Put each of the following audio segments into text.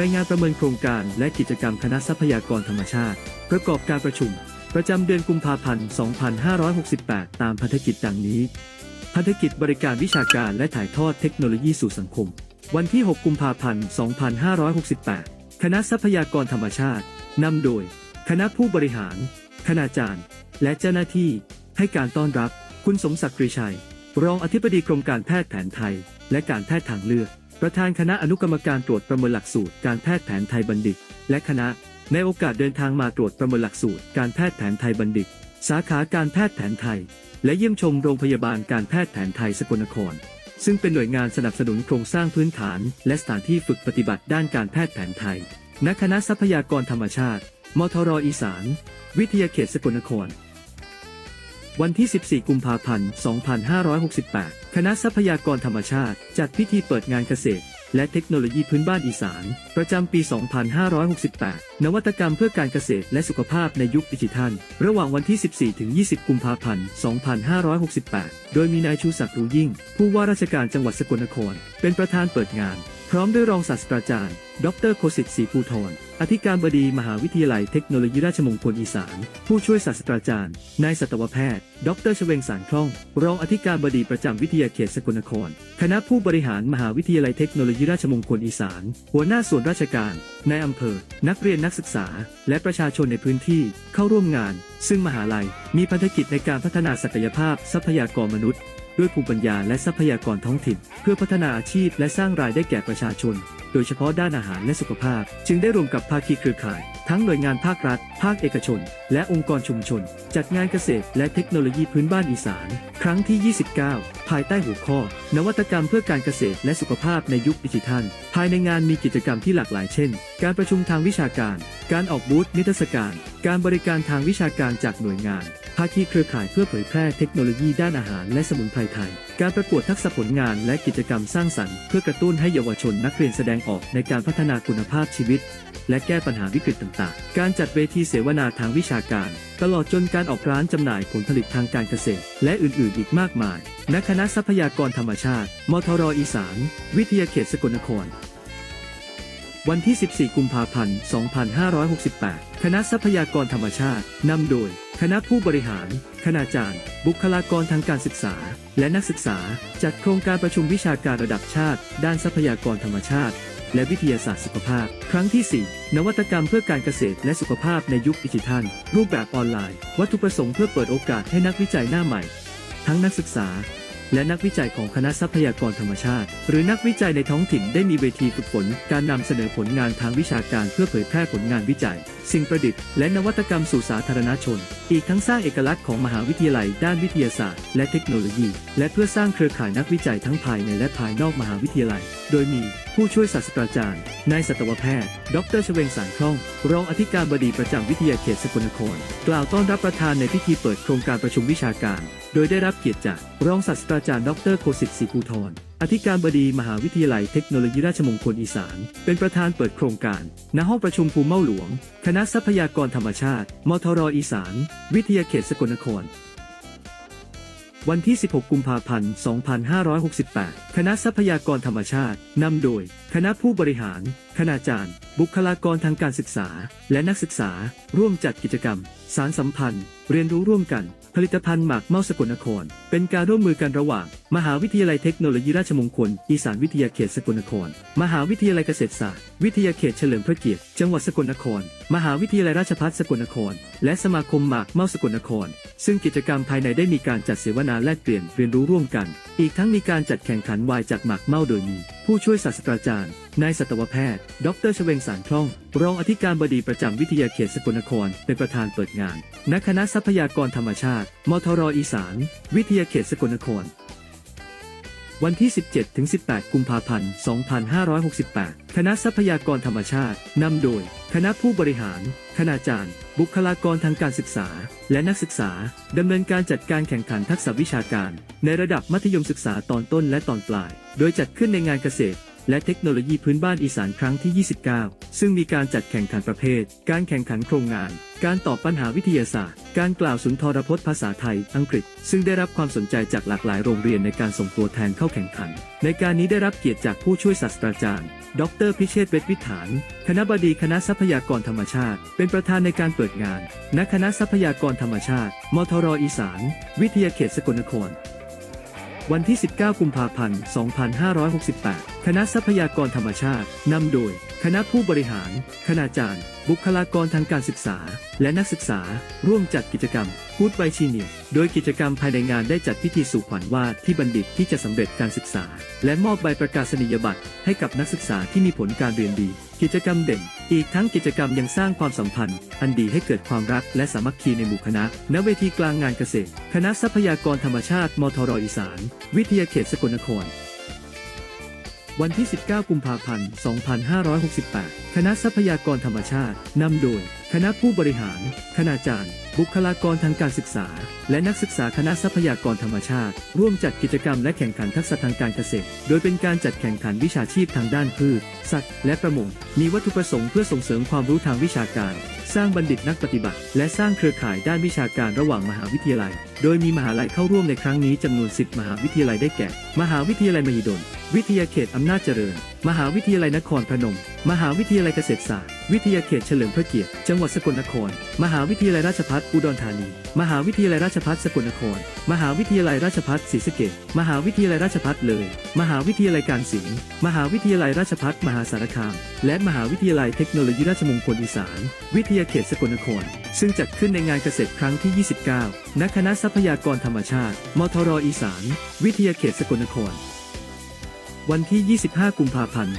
รายงานประเมินโครงการและกิจกรรมคณะทรัพยากรธรรมชาติ ประกอบการประชุม ประจำเดือนกุมภาพันธ์ 2568 ตามพันธกิจดังนี้ พันธกิจบริการวิชาการและถ่ายทอดเทคโนโลยีสู่สังคม วันที่ 6 กุมภาพันธ์ 2568 คณะทรัพยากรธรรมชาติ นำโดย คณะผู้บริหาร คณาจารย์ และเจ้าหน้าที่ ให้การต้อนรับ คุณสมศักดิ์ปรีชัย รองอธิบดีกรมการแพทย์แผนไทย และการแพทย์ทางเลือก ประธานคณะอนุกรรมการตรวจประเมินหลักสูตรการแพทย์แผนไทยบัณฑิต และคณะในโอกาสเดินทางมาตรวจประเมินหลักสูตรการแพทย์แผนไทยบัณฑิต สาขาการแพทย์แผนไทย และเยี่ยมชมโรงพยาบาลการแพทย์แผนไทยสกลนคร ซึ่งเป็นหน่วยงานสนับสนุนโครงสร้างพื้นฐาน และสถานที่ฝึกปฏิบัติด้านการแพทย์แผนไทยณคณะทรัพยากรธรรมชาติ มทรอีสาน วิทยาเขตสกลนคร วันที่ 14 กุมภาพันธ์ 2568 คณะทรัพยากรธรรมชาติ จัดพิธีเปิดงานเกษตร และเทคโนโลยีพื้นบ้านอีสาน ประจำปี 2568 นวัตกรรมเพื่อการเกษตรและสุขภาพในยุคดิจิทัล ระหว่างวันที่ 14 ถึง 20 กุมภาพันธ์ 2568 โดยมีนายชูศักดิ์รู้ยิ่ง ผู้ว่าราชการจังหวัดสกลนคร เป็นประธานเปิดงาน พร้อมด้วยรองศาสตราจารย์ ดรโคสิทธิ์ศรีภูธร อธิการบดีมหาวิทยาลัยเทคโนโลยีราชมงคลอีสาน ผู้ช่วยศาสตราจารย์ นายสัตวแพทย์ ดรชเวงสารคล่อง รองอธิการบดีประจำวิทยาเขตสกลนคร คณะผู้บริหารมหาวิทยาลัยเทคโนโลยีราชมงคลอีสาน หัวหน้าส่วนราชการ นายอำเภอ นักเรียนนักศึกษา และประชาชนในพื้นที่เข้าร่วมงาน ซึ่งมหาลัย มีพันธกิจในการพัฒนาศักยภาพทรัพยากรมนุษย์ ด้วยภูมิปัญญาและทรัพยากรท้องถิ่น เพื่อพัฒนาอาชีพและสร้างรายได้แก่ประชาชน โดยเฉพาะด้านอาหารและสุขภาพ จึงได้รวมกับภาคีเครือข่าย ทั้งหน่วยงานภาครัฐ ภาคเอกชน และองค์กรชุมชน จัดงานเกษตรและเทคโนโลยีพื้นบ้านอีสาน ครั้งที่ 29 ภายใต้หัวข้อ นวัตกรรมเพื่อการเกษตรและสุขภาพในยุคดิจิทัล ภายในงานมีกิจกรรมที่หลากหลายเช่น การประชุมทางวิชาการ การออกบูธนิทรรศการ การบริการทางวิชาการจากหน่วยงานภาคีเครือข่ายเพื่อเผยแพร่เทคโนโลยีด้านอาหารและสมุนไพรไทย การประกวดทักษะผลงานและกิจกรรมสร้างสรรค์เพื่อกระตุ้นให้เยาวชนนักเรียนแสดงออกในการพัฒนาคุณภาพชีวิต และแก้ปัญหาวิกฤตต่างๆ การจัดเวทีเสวนาทางวิชาการ ตลอดจนการออกร้านจำหน่ายผลผลิตทางการเกษตร และอื่นๆ อีกมากมายณคณะทรัพยากรธรรมชาติ มทรอีสาน วิทยาเขตสกลนคร วันที่ 14 กุมภาพันธ์ 2568 คณะทรัพยากรธรรมชาตินำโดย คณะผู้บริหาร คณาจารย์ บุคลากรทางการศึกษา และนักศึกษา จัดโครงการประชุมวิชาการระดับชาติ ด้านทรัพยากรธรรมชาติ และวิทยาศาสตร์สุขภาพ ครั้งที่ 4 นวัตกรรมเพื่อการเกษตรและสุขภาพในยุคดิจิทัล รูปแบบออนไลน์ วัตถุประสงค์เพื่อเปิดโอกาสให้นักวิจัยหน้าใหม่ ทั้งนักศึกษา และนักวิจัยของคณะทรัพยากรธรรมชาติ หรือนักวิจัยในท้องถิ่นได้มีเวทีฝึกฝน การนำเสนอผลงานทางวิชาการเพื่อเผยแพร่ผลงานวิจัย สิ่งประดิษฐ์และนวัตกรรมสู่สาธารณชน อีกทั้งสร้างเอกลักษณ์ของมหาวิทยาลัยด้านวิทยาศาสตร์ และเทคโนโลยี และเพื่อสร้างเครือข่ายนักวิจัยทั้งภายในและภายนอกมหาวิทยาลัย โดยมี ผู้ช่วยศาสตราจารย์ นายสัตวแพทย์ ดรชเวงสารคล่อง รองอธิการบดีประจำวิทยาเขตสกลนคร กล่าวต้อนรับประธานในพิธีเปิดโครงการประชุมวิชาการ โดยได้รับเกียรติจาก รองศาสตราจารย์ ดรโคสิทธิ์ศรีภูธรอธิการบดีมหาวิทยาลัยเทคโนโลยีราชมงคลอีสาน เป็นประธานเปิดโครงการ ณ ห้องประชุมภูเมาหลวง คณะทรัพยากรธรรมชาติ มทรอีสาน วิทยาเขตสกลนคร วันที่ 16 กุมภาพันธ์ 2568 คณะทรัพยากรธรรมชาติ นำโดย คณะผู้บริหาร คณาจารย์ บุคลากรทางการศึกษา และนักศึกษา ร่วมจัดกิจกรรม สารสัมพันธ์ เรียนรู้ร่วมกัน ผลิตภัณฑ์หมากเมาสกลนคร เป็นการร่วมมือกันระหว่าง มหาวิทยาลัยเทคโนโลยีราชมงคล อีสานวิทยาเขตสกลนคร มหาวิทยาลัยเกษตรศาสตร์ วิทยาเขตเฉลิมพระเกียรติ จังหวัดสกลนคร มหาวิทยาลัยราชภัฏสกลนคร และสมาคมหมากเมาสกลนคร ซึ่งกิจกรรมภายในได้มีการจัดเสวนาแลกเปลี่ยนเรียนรู้ร่วมกัน อีกทั้งมีการจัดแข่งขันวายจากหมากเมาโดยมี ผู้ช่วยศาสตราจารย์ นายสัตวแพทย์ ดรชเวงสารคล่อง รองอธิการบดีประจำวิทยาเขตสกลนคร เป็นประธานเปิดงานณคณะทรัพยากรธรรมชาติ มทรอีสาน วิทยาเขตสกลนคร วันที่ 17-18 กุมภาพันธ์ 2568 คณะทรัพยากรธรรมชาติ นำโดย คณะผู้บริหาร คณาจารย์ บุคลากรทางการศึกษา และนักศึกษา ดำเนินการจัดการแข่งขันทักษะวิชาการ ในระดับมัธยมศึกษาตอนต้นและตอนปลาย โดยจัดขึ้นในงานเกษตร และเทคโนโลยีพื้นบ้านอีสานครั้งที่ 29 ซึ่งมีการจัดแข่งขันประเภท การแข่งขันโครงงาน การตอบปัญหาวิทยาศาสตร์ การกล่าวสุนทรพจน์ภาษาไทย อังกฤษ ซึ่งได้รับความสนใจจากหลากหลายโรงเรียนในการส่งตัวแทนเข้าแข่งขัน ในการนี้ได้รับเกียรติจากผู้ช่วยศาสตราจารย์ ดร พิเชษเวชวิถาน คณะบดีคณะทรัพยากรธรรมชาติ เป็นประธานในการเปิดงาน ณ คณะทรัพยากรธรรมชาติ มทรอีสาน วิทยาเขตสกลนคร วันที่ 19 กุมภาพันธ์ 2568 คณะทรัพยากรธรรมชาติ นำโดย คณะผู้บริหาร คณาจารย์ บุคลากรทางการศึกษา และนักศึกษา ร่วมจัดกิจกรรมพูดไบชีเนียโดยกิจกรรมภายในงานได้จัดพิธีสู่ขวัญวาดที่บัณฑิตที่จะสำเร็จการศึกษา และมอบใบประกาศนียบัตรให้กับนักศึกษาที่มีผลการเรียนดี กิจกรรมเด่นอีกทั้งกิจกรรมยังสร้างความสัมพันธ์ อันดีให้เกิดความรักและสามัคคีในหมู่คณะ ณ เวทีกลางงานเกษตร คณะทรัพยากรธรรมชาติ มทรอีสาน วิทยาเขตสกลนคร วันที่ 19 กุมภาพันธ์ 2568 คณะทรัพยากรธรรมชาติ นำโดย คณะผู้บริหาร คณาจารย์ บุคลากรทางการศึกษา และนักศึกษาคณะทรัพยากรธรรมชาติ ร่วมจัดกิจกรรมและแข่งขันทักษะทางการเกษตร โดยเป็นการจัดแข่งขันวิชาชีพทางด้านพืช สัตว์ และประมง มีวัตถุประสงค์เพื่อส่งเสริมความรู้ทางวิชาการ สร้างบัณฑิตนักปฏิบัติ และสร้างเครือข่ายด้านวิชาการระหว่างมหาวิทยาลัย โดยมีมหาลัยเข้าร่วมในครั้งนี้จำนวน 10 มหาวิทยาลัยได้แก่ มหาวิทยาลัยมหิดล วิทยาเขตอำนาจเจริญ มหาวิทยาลัยนครพนม มหาวิทยาลัยเกษตรศาสตร์ วิทยาเขตเฉลิมพระเกียรติ จังหวัดสกลนคร มหาวิทยาลัยราชภัฏอุดรธานี มหาวิทยาลัยราชภัฏสกลนคร มหาวิทยาลัยราชภัฏศรีสะเกษมหาวิทยาลัยราชภัฏเลย มหาวิทยาลัยการศิลป์ มหาวิทยาลัยราชภัฏมหาสารคาม และมหาวิทยาลัยเทคโนโลยีราชมงคลอีสาน วิทยาเขตสกลนคร ซึ่งจัดขึ้นในงานเกษตรครั้งที่ 29 ณ คณะทรัพยากรธรรมชาติ มทรอีสาน วิทยาเขตสกลนคร วันที่ 25 กุมภาพันธ์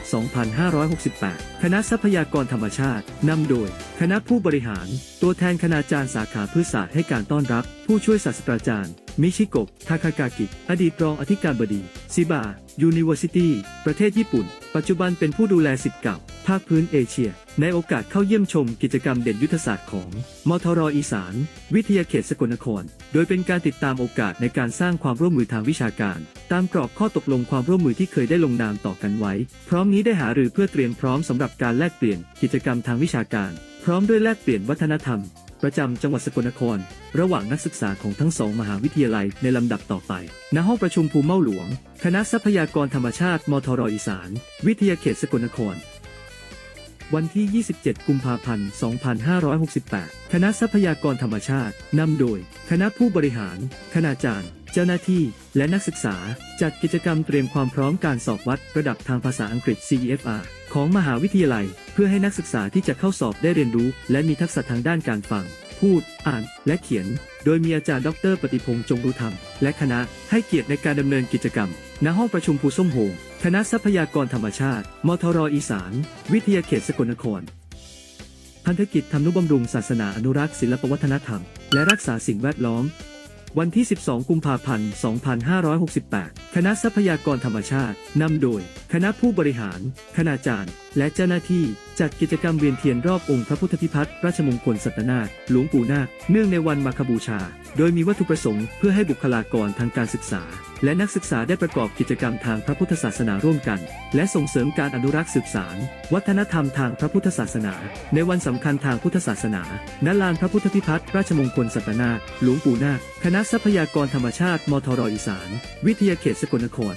2568 คณะทรัพยากรธรรมชาติ นำโดย คณะผู้บริหาร ตัวแทนคณาจารย์สาขาพืชศาสตร์ให้การต้อนรับ ผู้ช่วยศาสตราจารย์ มิชิโกะ ทาคากากิ อดีตรองอธิการบดี ซิบา ยูนิเวอร์ซิตี้ ประเทศญี่ปุ่น ปัจจุบันเป็นผู้ดูแลสิทธิ์เก่า ภาคพื้นเอเชีย ในโอกาสเข้าเยี่ยมชมกิจกรรมเด่นยุทธศาสตร์ของมทรอีสาน วิทยาเขตสกลนคร โดยเป็นการติดตามโอกาสในการสร้างความร่วมมือทางวิชาการ ตามกรอบข้อตกลงความร่วมมือที่เคยได้ลงนามต่อกันไว้ พร้อมนี้ได้หารือเพื่อเตรียมพร้อมสำหรับการแลกเปลี่ยนกิจกรรมทางวิชาการ พร้อมด้วยแลกเปลี่ยนวัฒนธรรม ประจำจังหวัดสกลนคร ระหว่างนักศึกษาของทั้งสองมหาวิทยาลัยในลำดับต่อไปณห้องประชุมภูเม่าหลวง คณะทรัพยากรธรรมชาติมทรอีสาน วิทยาเขตสกลนคร วันที่ 27 กุมภาพันธ์ 2568 คณะทรัพยากรธรรมชาติ นำโดย คณะผู้บริหาร คณาจารย์ เจ้าหน้าที่ และนักศึกษา จัดกิจกรรมเตรียมความพร้อมการสอบวัดระดับทางภาษาอังกฤษ CEFR ของมหาวิทยาลัย เพื่อให้นักศึกษาที่จะเข้าสอบได้เรียนรู้ และมีทักษะทางด้านการฟัง พูด อ่าน และเขียน โดยมีอาจารย์ดร ปฏิพงษ์จงรู้ธรรม และคณะให้เกียรติในการดำเนินกิจกรรม ณ ห้องประชุมภูส้มโฮม คณะทรัพยากรธรรมชาติ มทรอีสาน วิทยาเขตสกลนคร พันธกิจทำนุบำรุงศาสนาอนุรักษ์ศิลปวัฒนธรรม และรักษาสิ่งแวดล้อม วันที่ 12 กุมภาพันธ์ 2568 คณะทรัพยากรธรรมชาติ นำโดย คณะผู้บริหาร คณาจารย์ และเจ้าหน้าที่จัดกิจกรรมเวียนเทียนรอบองค์พระพุทธพิพัฒน์ราชมงคลสัตนาคหลวงปู่นาคเนื่องในวันมาคบูชา โดยมีวัตถุประสงค์เพื่อให้บุคลากรทางการศึกษา และนักศึกษาได้ประกอบกิจกรรมทางพระพุทธศาสนาร่วมกัน และส่งเสริมการอนุรักษ์สืบสาร วัฒนธรรมทางพระพุทธศาสนา ในวันสำคัญทางพุทธศาสนาณลานพระพุทธพิพัฒน์ราชมงคลสัตนาหลวงปู่นาคคณะทรัพยากรธรรมชาติมทรอีสาน วิทยาเขตสกลนคร